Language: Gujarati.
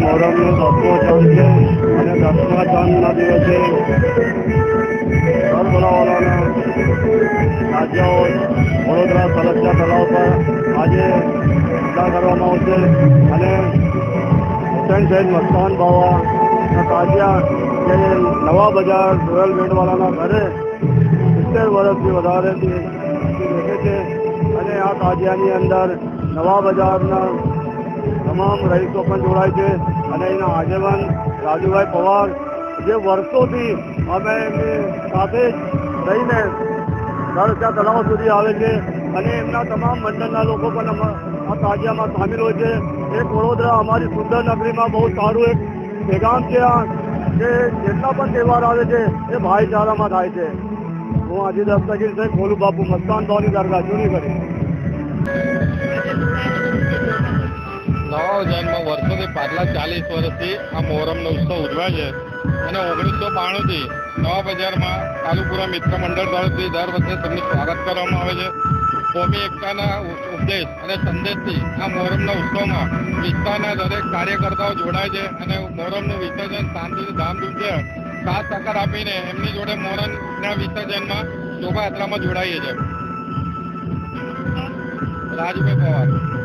આજનો દસમો ચાંદ છે અને દસમા ચાંદના દિવસે ઘર રાજ્યો વડોદરા સરસ્યા તળાવ પર આજે પૂજા કરવામાં આવશે અને હુસેન શહીદ મસ્તાન બાવા તાજિયા જે નવા બજાર રોયલ મેડવાલાના ઘરે સિત્તેર વર્ષથી વધારેથી છે અને આ તાજિયાની અંદર નવા બજારના તમામ રહીશો પણ જોડાય છે અને એના આગેવાન રાજુભાઈ પવાર, જે વર્ષોથી અમે એમની સાથે રહીને સરસા તળાવ સુધી આવે છે અને એમના તમામ મંડળના લોકો પણ આ તાજિયામાં સામેલ હોય છે. એક વડોદરા અમારી સુંદર નગરીમાં બહુ સારું એક પેગામ છે આ, કે જેટલા પણ તહેવાર આવે છે એ ભાઈચારામાં થાય છે. હું આજે દસ્તગીર છે ખોલુ મસ્તાન ભાવની દરગાહ જૂની કરી. નવા ઉજાનમાં વર્ષોથી પાછલા ચાલીસ વર્ષથી આ મોહરમનો ઉત્સવ ઉજવાય છે. અને ઓગણીસો બાણુંથી નવા બજારમાં કાલુપુરા મિત્ર મંડળ તરફથી દર વર્ષે તેમનું સ્વાગત કરવામાં આવે છે. કોમી એકતાના ઉપદેશ અને સંદેશથી આ મોહરમના ઉત્સવમાં વિસ્તારના દરેક કાર્યકર્તાઓ જોડાય છે અને મોહરમનું વિસર્જન શાંતિથી ધામધૂમથી સાથ સહકાર આપીને એમની જોડે મોહરમના વિસર્જનમાં શોભાયાત્રામાં જોડાઈએ છે રાજુભાઈ પવાર.